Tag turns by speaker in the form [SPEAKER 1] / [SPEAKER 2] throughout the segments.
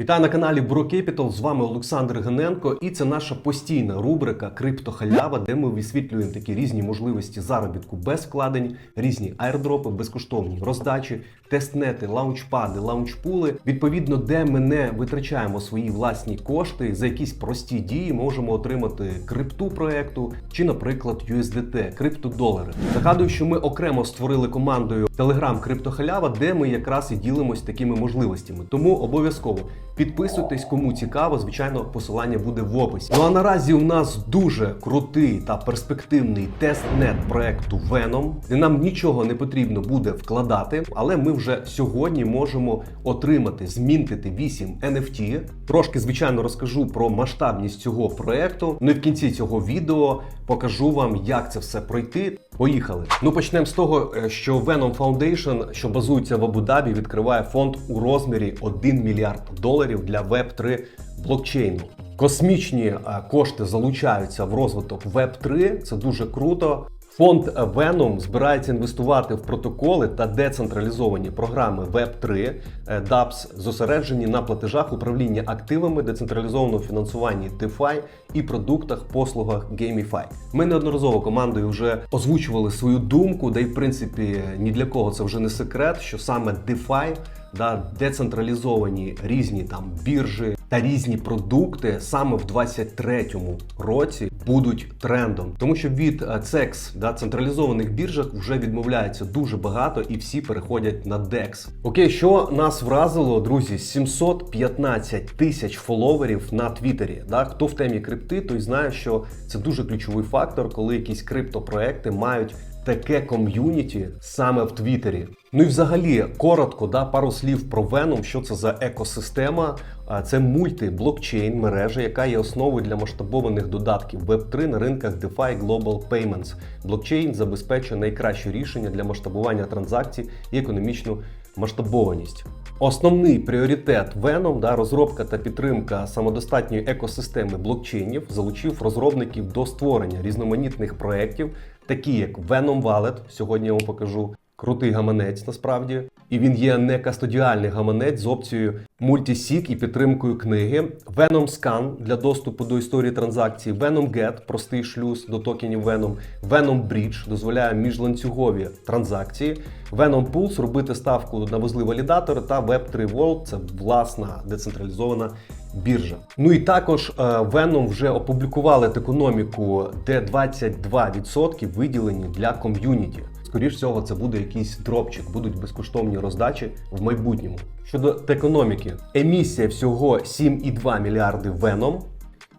[SPEAKER 1] Вітаю на каналі Bro Capital, З вами Олександр Гененко, і це наша постійна рубрика Криптохалява, де ми висвітлюємо такі різні можливості заробітку без вкладень, різні айрдропи, безкоштовні роздачі, тестнети, лаунчпади, лаунчпули. Відповідно, де ми не витрачаємо свої власні кошти за якісь прості дії, можемо отримати крипту проекту чи, наприклад, USDT, криптодолари. Нагадую, що ми окремо створили командою Telegram Криптохалява, де ми якраз і ділимось такими можливостями. Тому обов'язково підписуйтесь, кому цікаво. Звичайно, посилання буде в описі. Ну а наразі у нас дуже крутий та перспективний тестнет проекту Venom, де нам нічого не потрібно буде вкладати, але ми вже сьогодні можемо отримати, змінтити 8 NFT. Трошки, звичайно, розкажу про масштабність цього проекту. Ну і в кінці цього відео покажу вам, як це все пройти. Поїхали. Ну почнемо з того, е, що Venom Foundation, що базується в Абу-Дабі, відкриває фонд у розмірі 1 мільярд доларів для Web3 блокчейну. Космічні е, кошти залучаються в розвиток Web3. Це дуже круто. Фонд Venom збирається інвестувати в протоколи та децентралізовані програми Web3, е, DApps, зосереджені на платежах управління активами, децентралізованому фінансуванні DeFi і продуктах, послугах GameFi. Ми неодноразово командою вже озвучували свою думку, да й в принципі ні для кого це вже не секрет, що саме DeFi да, децентралізовані різні там біржі та різні продукти саме в 23-му році будуть трендом, тому що від е, CEX, да, централізованих біржах вже відмовляється дуже багато і всі переходять на DEX. Окей, що нас вразило, друзі, 715 тисяч фоловерів на Твіттері. Да? Хто в темі крипти, той знає, що це дуже ключовий фактор, коли якісь криптопроекти мають таке ком'юніті саме в Твіттері. Ну і взагалі коротко, да, пару слів про Venom, що це за екосистема. Це мульти-блокчейн мережа, яка є основою для масштабованих додатків Web3 на ринках DeFi Global Payments. Блокчейн забезпечує найкраще рішення для масштабування транзакцій і економічну масштабованість. Основний пріоритет Venom, да, розробка та підтримка самодостатньої екосистеми блокчейнів, залучив розробників до створення різноманітних проєктів, такі як Venom Wallet, сьогодні я вам покажу. Крутий гаманець насправді, і він є не кастодіальний гаманець з опцією мультісік і підтримкою книги. Venom Scan для доступу до історії транзакцій, Venom Get простий шлюз до токенів Venom, Venom Bridge дозволяє міжланцюгові транзакції, Venom Pulse робити ставку на вузли валідатори та Web3 World це власна децентралізована біржа. Ну і також е, Venom вже опублікували економіку, де 22% виділені для ком'юніті. Скоріш всього, це буде якийсь дропчик, будуть безкоштовні роздачі в майбутньому. Щодо економіки, емісія всього 7,2 мільярди Venom.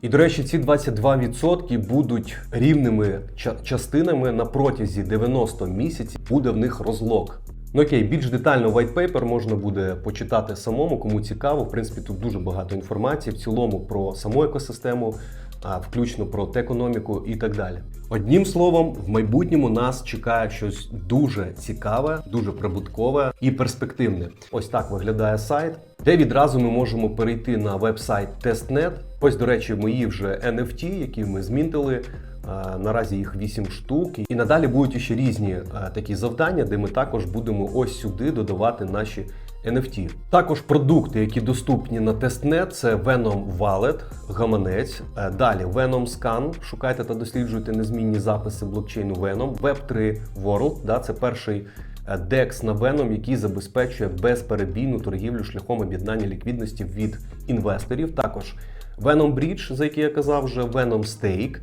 [SPEAKER 1] І, до речі, ці 22% будуть рівними ча- частинами на протязі 90 місяців буде в них розлог. Ну окей, більш детально white paper можна буде почитати самому, кому цікаво. В принципі, тут дуже багато інформації в цілому про саму екосистему, а, включно про текономіку і так далі. Одним словом, в майбутньому нас чекає щось дуже цікаве, дуже прибуткове і перспективне. Ось так виглядає сайт, де відразу ми можемо перейти на веб-сайт Testnet. Ось, до речі, мої вже NFT, які ми змінтили. Е, Наразі їх 8 штук, і надалі будуть ще різні е, такі завдання, де ми також будемо ось сюди додавати наші NFT. Також продукти, які доступні на тестнет, це Venom Wallet, гаманець. Е, Далі Venom Scan. Шукайте та досліджуйте незмінні записи блокчейну Venom, Web3 World. Да, це перший е, DEX на Venom, який забезпечує безперебійну торгівлю шляхом об'єднання ліквідності від інвесторів. Також Venom Bridge, за який я казав, вже Venom Stake.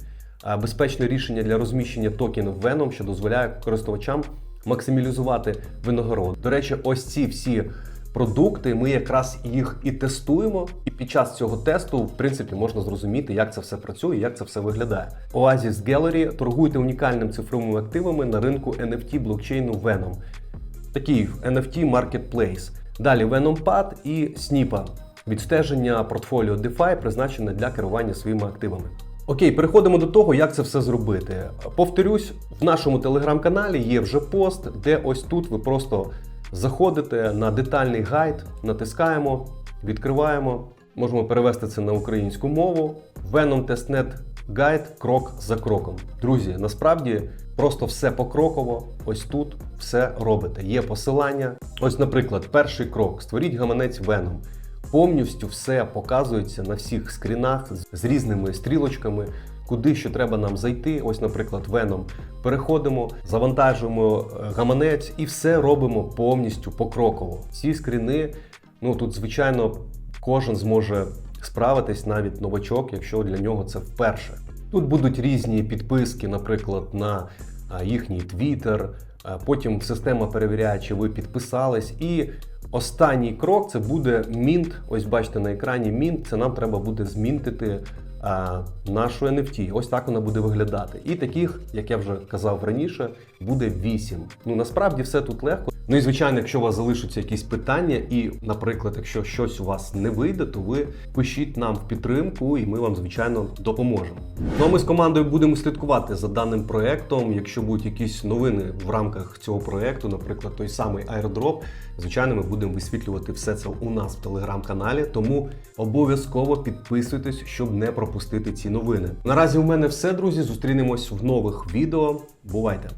[SPEAKER 1] Е, Безпечне рішення для розміщення токенів Venom, що дозволяє користувачам максималізувати винагороду. До речі, ось ці всі продукти ми якраз їх і тестуємо. І під час цього тесту, в принципі, можна зрозуміти, як це все працює, як це все виглядає. Oasis Gallery торгуйте унікальним цифровими активами на ринку NFT блокчейну Venom. Такий NFT Marketplace. Далі Venom Pad і SNIPA. Відстеження портфоліо DeFi призначене для керування своїми активами. Окей, переходимо до того, як це все зробити. Повторюсь, в нашому телеграм-каналі є вже пост, де ось тут ви просто заходите на детальний гайд, натискаємо, відкриваємо. Можемо перевести це на українську мову. Venom Testnet Guide крок за кроком. Друзі, насправді просто все покроково. Ось тут все робите. Є посилання. Ось, наприклад, перший крок: створіть гаманець Venom. Повністю все показується на всіх скрінах з- різними стрілочками, куди що треба нам зайти. Ось, наприклад, веном переходимо, завантажуємо е, гаманець і все робимо повністю покроково. Ці скріни, ну тут, звичайно, кожен зможе справитись, навіть новачок, якщо для нього це вперше. Тут будуть різні підписки, наприклад, на їхній Twitter, Потім система перевіряє, чи ви підписались. І останній крок це буде мінт. Ось бачите на екрані мінт. Це нам треба буде змінтити а, нашу NFT. Ось так вона буде виглядати. І таких, як я вже казав раніше, буде 8. Ну насправді все тут легко. Ну і звичайно, якщо у вас залишаться якісь питання, і, наприклад, якщо щось у вас не вийде, то ви пишіть нам в підтримку, і ми вам, звичайно, допоможемо. Ну а ми з командою будемо слідкувати за даним проектом. Якщо будуть якісь новини в рамках цього проекту, наприклад, той самий airdrop, звичайно, ми будемо висвітлювати все це у нас в телеграм-каналі. Тому обов'язково підписуйтесь, щоб не пропустити ці новини. Наразі у мене все, друзі. Зустрінемось в нових відео. Бувайте!